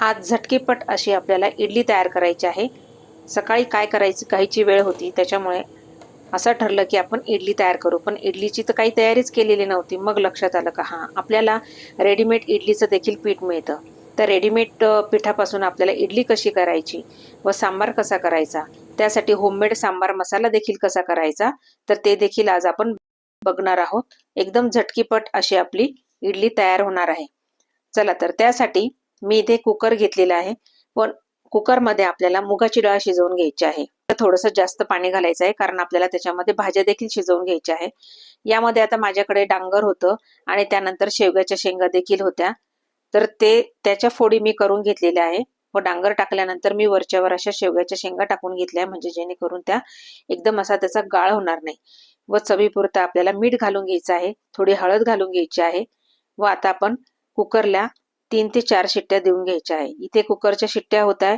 आज झटकेपट अशी आपल्याला इडली तयार करायची आहे. सकाळी काय करायची काहीची वेळ होती त्याच्यामुळे असं ठरलं की आपण इडली तयार करू. पण इडलीची तर काही तयारीच केलेली नव्हती. मग लक्षात आलं का हां आपल्याला रेडीमेड इडलीचं देखील पीठ मिळतं. तर रेडीमेड पिठापासून आपल्याला इडली कशी करायची व सांबार कसा करायचा त्यासाठी होममेड सांबार मसाला देखील कसा करायचा तर ते देखील आज आपण बघणार आहोत. एकदम झटकीपट अशी आपली इडली तयार होणार आहे. चला तर त्यासाठी मी इथे कुकर घेतलेला आहे. पण कुकरमध्ये आपल्याला मुगाची डाळ शिजवून घ्यायची आहे. तर थोडंसं जास्त पाणी घालायचं आहे कारण आपल्याला त्याच्यामध्ये भाज्या देखील शिजवून घ्यायच्या आहे. यामध्ये आता माझ्याकडे डांगर होतं आणि त्यानंतर शेवग्याच्या शेंगा देखील होत्या. तर ते त्याच्या फोडी मी करून घेतलेल्या आहे. व डांगर टाकल्यानंतर मी वरच्यावर अशा शेवग्याच्या शेंगा टाकून घेतल्या म्हणजे जेणेकरून त्या एकदम असा त्याचा गाळ होणार नाही. व चवीपुरता आपल्याला मीठ घालून घ्यायचं आहे थोडी हळद घालून घ्यायची आहे. व आता आपण कुकरला तीन ते चार शिट्ट्या देऊन घ्यायच्या आहे. इथे कुकरच्या शिट्ट्या होत आहे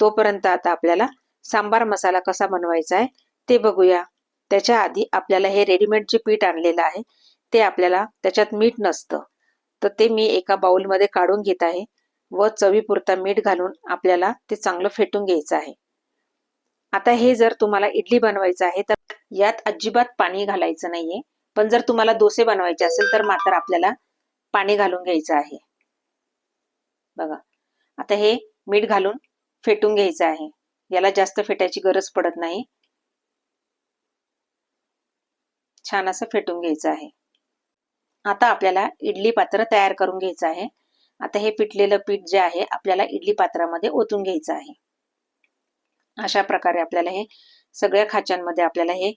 तोपर्यंत आता आपल्याला सांबार मसाला कसा बनवायचा आहे ते बघूया. त्याच्या आधी आपल्याला हे रेडीमेड जे पीठ आणलेलं आहे ते आपल्याला त्याच्यात मीठ नसतं. तर ते मी एका बाउलमध्ये काढून घेत आहे व चवीपुरता मीठ घालून आपल्याला ते चांगलं फेटून घ्यायचं आहे. आता हे जर तुम्हाला इडली बनवायचं आहे तर यात अजिबात पाणी घालायचं नाहीये. पण जर तुम्हाला डोसे बनवायचे असेल तर मात्र आपल्याला पाणी घालून घ्यायचं आहे. बघा. आता हे मीठ घालून फेटून घ्यायचं आहे. याला जास्त फेटायची गरज पडत नाही. छान असं फेटून घ्यायचं आहे. आता आपल्याला इडली पात्र तयार करून घ्यायचं आहे. आता हे पिटलेलं पीठ जे आहे आपल्याला इडली पात्रामध्ये ओतून घ्यायचं आहे. अशा प्रकारे आपल्याला हे सगळ्या खाच्यांमध्ये आपल्याला हे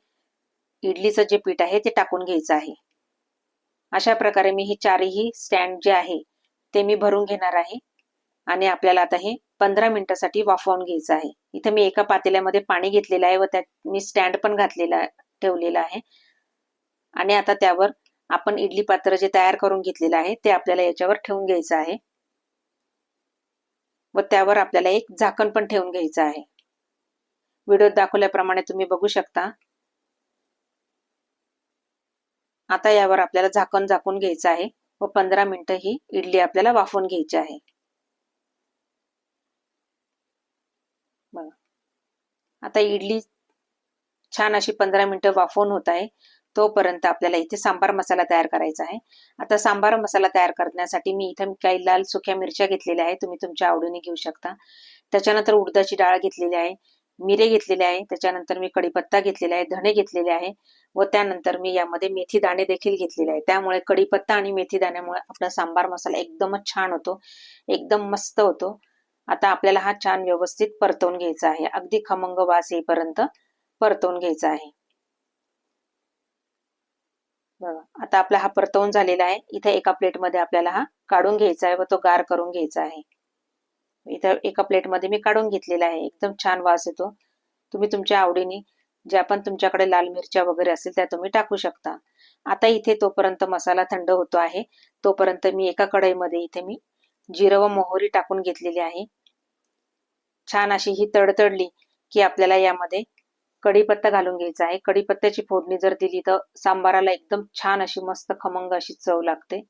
इडलीचं जे पीठ आहे ते टाकून घ्यायचं आहे. अशा प्रकारे मी हे चारही स्टँड जे आहे ते मी भरून घेणार आहे. आणि आपल्याला आता हे पंधरा मिनिटासाठी वाफवून घ्यायचं आहे. इथे मी एका पातेल्यामध्ये पाणी घेतलेलं आहे व त्यात मी स्टँड पण घातलेला ठेवलेला आहे. आणि आता त्यावर आपण इडली पात्र जे तयार करून घेतलेलं आहे ते आपल्याला याच्यावर ठेवून घ्यायचं आहे. व त्यावर आपल्याला एक झाकण पण ठेवून घ्यायचं आहे. व्हिडिओत दाखवल्याप्रमाणे तुम्ही बघू शकता. आता यावर आपल्याला झाकण झाकून घ्यायचं आहे व पंधरा मिनिटं ही इडली आपल्याला वाफवून घ्यायची आहे. बघा. आता इडली छान अशी पंधरा मिनिटं वाफवून होत आहे. तोपर्यंत आपल्याला इथे सांबार मसाला तयार करायचा आहे. आता सांबार मसाला तयार करण्यासाठी मी इथे काही लाल सुक्या मिरच्या घेतलेल्या आहे तुम्ही तुमच्या आवडीने घेऊ शकता. त्याच्यानंतर उडदाची डाळ घेतलेली आहे. मिरे घेतलेले आहे. त्याच्यानंतर मी कढीपत्ता घेतलेला आहे. धणे घेतलेले आहे. व त्यानंतर मी यामध्ये मेथी दाणे देखील घेतलेले आहे त्यामुळे कढीपत्ता आणि मेथी दाण्यामुळे आपला सांबार मसाला एकदमच छान होतो. एकदम मस्त होतो. आता आपल्याला हा छान व्यवस्थित परतवून घ्यायचा आहे. अगदी खमंग वास येईपर्यंत परतवून घ्यायचा आहे. बघा आता आपला हा परतवून झालेला आहे. इथे एका प्लेटमध्ये आपल्याला हा काढून घ्यायचा आहे व तो गार करून घ्यायचा आहे. इथं एका प्लेटमध्ये मी काढून घेतलेला आहे. एकदम छान वास येतो. तुम्ही तुमच्या आवडीने ज्या पण तुमच्याकडे लाल मिरच्या वगैरे असेल त्या तुम्ही टाकू शकता. आता इथे तोपर्यंत मसाला थंड होतो आहे. तोपर्यंत मी एका कढईमध्ये इथे मी जिरं व मोहरी टाकून घेतलेली आहे. छान अशी ही तडतडली की आपल्याला यामध्ये कढीपत्ता घालून घ्यायचा आहे. कढीपत्त्याची फोडणी जर दिली तर सांबाराला एकदम छान अशी मस्त खमंग अशी चव लागते.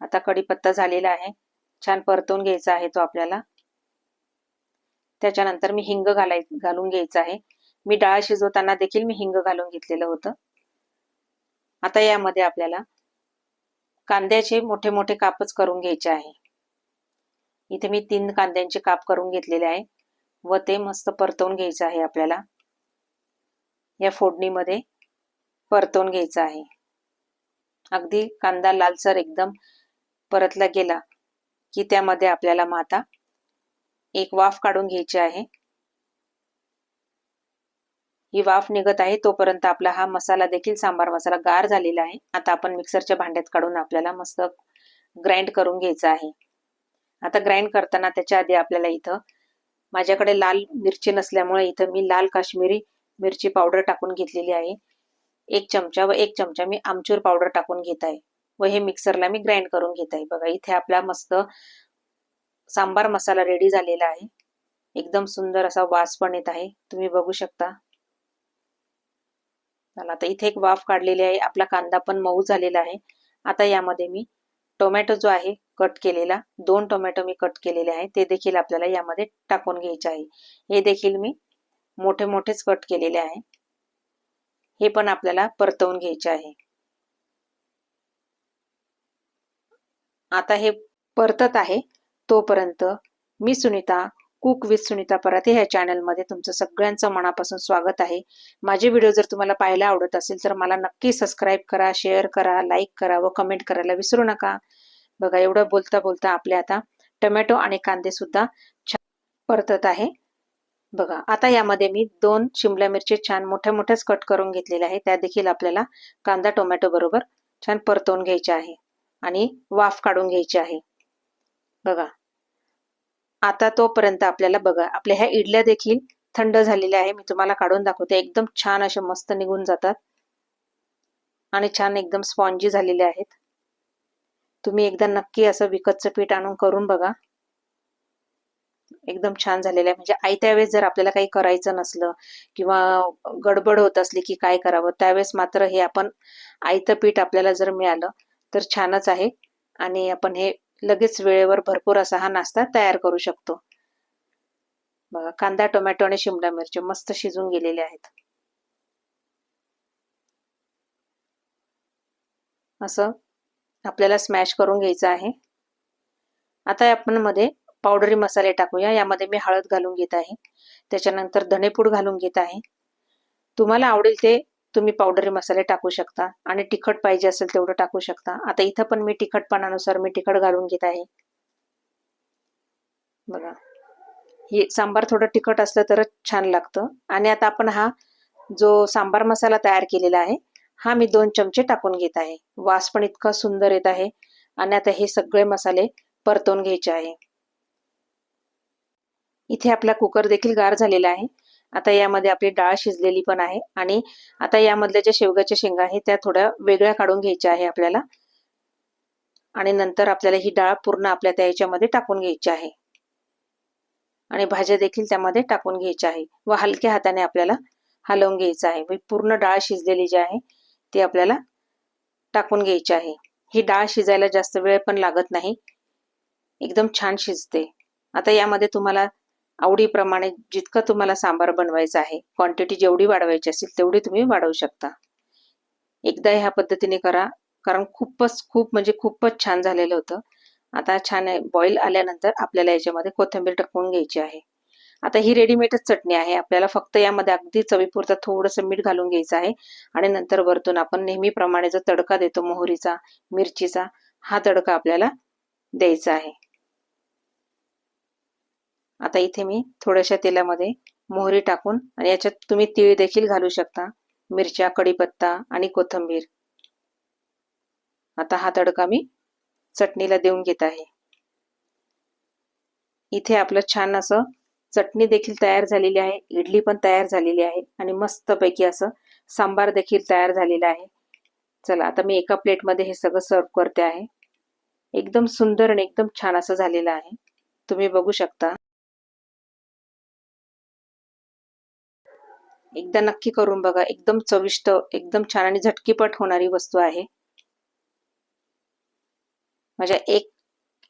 आता कढीपत्ता झालेला आहे. छान परतवून घ्यायचा आहे तो आपल्याला. त्याच्यानंतर मी हिंग घालाय घालून घ्यायचा आहे. मी डाळ शिजवताना देखील मी हिंग घालून घेतलेलं होतं. आता यामध्ये आपल्याला कांद्याचे मोठे मोठे कापच करून घ्यायचे आहे. इथे मी तीन कांद्यांचे काप करून घेतलेले आहे. व ते मस्त परतवून घ्यायचं आहे आपल्याला. या फोडणीमध्ये परतवून घ्यायचं आहे. अगदी कांदा लालसर एकदम परतला गेला की त्यामध्ये आपल्याला माता एक वाफ काढून घ्यायची आहे. ही वाफ निघत आहे तोपर्यंत आपला हा मसाला देखील सांबार मसाला गार झालेला आहे. आता आपण मिक्सरच्या भांड्यात काढून आपल्याला मस्त ग्राइंड करून घ्यायचा आहे. आता ग्राइंड करताना त्याच्या आधी आपल्याला इथं माझ्याकडे लाल मिरची नसल्यामुळे इथं मी लाल काश्मीरी मिरची पावडर टाकून घेतलेली आहे. एक चमचा व एक चमचा मी आमचूर पावडर टाकून घेत आहे. व हे मिक्सरला मी ग्राइंड करून घेत आहे. बघा इथे आपला मस्त सांबार मसाला रेडी झालेला आहे. एकदम सुंदर असा वास पण येत आहे. तुम्ही बघू शकता. चला आता इथे एक वाफ काढलेली आहे. आपला कांदा पण मऊ झालेला आहे. आता यामध्ये मी टोमॅटो जो आहे कट केलेला. दोन टोमॅटो मी कट केलेले आहे ते देखील आपल्याला यामध्ये टाकून घ्यायचे आहे. हे देखील मी मोठे मोठेच कट केलेले आहे. हे पण आपल्याला परतवून घ्यायचे आहे. आता हे परतत आहे. तोपर्यंत मी सुनीता कुक विथ सुनीता पराते ह्या चॅनलमध्ये तुमचं सगळ्यांचं मनापासून स्वागत आहे. माझे व्हिडिओ जर तुम्हाला पाहायला आवडत असेल तर मला नक्की सबस्क्राईब करा शेअर करा लाईक करा व कमेंट करायला विसरू नका. बघा एवढं बोलता बोलता आपले आता टोमॅटो आणि कांदे सुद्धा छान परतत आहे. बघा आता यामध्ये मी दोन शिमला मिरची छान मोठ्या मोठ्याच कट करून घेतलेल्या आहे त्या देखील आपल्याला कांदा टोमॅटो बरोबर छान परतवून घ्यायचे आहे आणि वाफ काढून घ्यायची आहे. बघा आता तोपर्यंत आपल्याला बघा आपल्या ह्या इडल्या देखील थंड झालेल्या आहे. मी तुम्हाला काढून दाखवते. एकदम छान असे मस्त निघून जातात आणि छान एकदम स्पॉन्जी झालेले आहेत. तुम्ही एकदा नक्की असं विकतचं पीठ आणून करून बघा. एकदम छान झालेलं आहे. म्हणजे आई त्यावेळेस जर आपल्याला काही करायचं नसलं किंवा गडबड होत असली की काय करावं त्यावेळेस मात्र हे आपण आयतं पीठ आपल्याला जर मिळालं तर छानच आहे. आणि आपण हे लगेच वेळेवर भरपूर असा हा नाश्ता तयार करू शकतो. बघा कांदा टोमॅटो आणि शिमला मिरची मस्त शिजून गेलेले आहेत. असं आपल्याला स्मॅश करून घ्यायचं आहे. आता आपण मध्ये पावडरी मसाले टाकूया. यामध्ये मी हळद घालून घेत आहे. त्याच्यानंतर धनेपूड घालून घेत आहे. तुम्हाला आवडेल ते तुम्ही पावडरी मसाले टाकू शकता आणि तिखट पाहिजे असेल तेवढं टाकू शकता. आता इथं पण मी तिखटपणानुसार मी तिखट घालून घेत आहे. बघा. हे सांबार थोडं तिखट असलं तरच छान लागतं. आणि आता आपण हा जो सांबार मसाला तयार केलेला आहे हा मी दोन चमचे टाकून घेत आहे. वास पण इतका सुंदर येत आहे. आणि आता हे सगळे मसाले परतवून घ्यायचे आहे. इथे आपला कुकर देखील गार झालेला आहे. आता यामध्ये आपली डाळ शिजलेली पण आहे. आणि आता यामधल्या ज्या शेवग्याच्या शेंगा आहे त्या थोड्या वेगळ्या काढून घ्यायच्या आहे आपल्याला. आणि नंतर आपल्याला ही डाळ पूर्ण आपल्या त्या याच्यामध्ये टाकून घ्यायची आहे. आणि भाज्या देखील त्यामध्ये टाकून घ्यायच्या आहे. व हलक्या हाताने आपल्याला हलवून घ्यायचं आहे. पूर्ण डाळ शिजलेली जी आहे ती आपल्याला टाकून घ्यायची आहे. ही डाळ शिजायला जास्त वेळ पण लागत नाही. एकदम छान शिजते. आता यामध्ये तुम्हाला आवडीप्रमाणे जितकं तुम्हाला सांबार बनवायचं आहे क्वांटिटी जेवढी वाढवायची असेल तेवढी तुम्ही वाढवू शकता. एकदा ह्या पद्धतीने करा कारण खूपच खूप म्हणजे खूपच छान झालेलं होतं. आता छान बॉईल आल्यानंतर आपल्याला याच्यामध्ये कोथिंबीर टाकून घ्यायची आहे. आता ही रेडीमेडच चटणी आहे. आपल्याला फक्त यामध्ये अगदी चवीपुरतं थोडंसं मीठ घालून घ्यायचं आहे. आणि नंतर वरतून आपण नेहमीप्रमाणे जो तडका देतो मोहरीचा मिरचीचा हा तडका आपल्याला द्यायचा आहे. आता इथे मी थोड्याशा तेलामध्ये मोहरी टाकून आणि याच्यात तुम्ही तीळ देखील घालू शकता. मिरच्या कढीपत्ता आणि कोथंबीर. आता हा तडका मी चटणीला देऊन घेत आहे. इथे आपलं छान असं चटणी देखील तयार झालेली आहे इडली पण तयार झालेली आहे आणि मस्तपैकी असं सांबार देखील तयार झालेला आहे. चला आता मी एका प्लेटमध्ये हे सगळं सर्व करते आहे. एकदम सुंदर आणि एकदम छान असं झालेलं आहे. तुम्ही बघू शकता. एकदा नक्की करून बघा एकदम चविष्ट एकदम छान आणि झटकीपट होणारी वस्तू आहे. माझ्या एक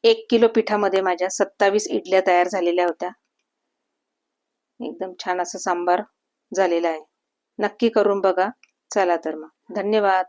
एक किलो पिठामध्ये माझ्या सत्तावीस इडल्या तयार झालेल्या होत्या. एकदम छान असं सांबार झालेला आहे. नक्की करून बघा. चला तर मग. धन्यवाद.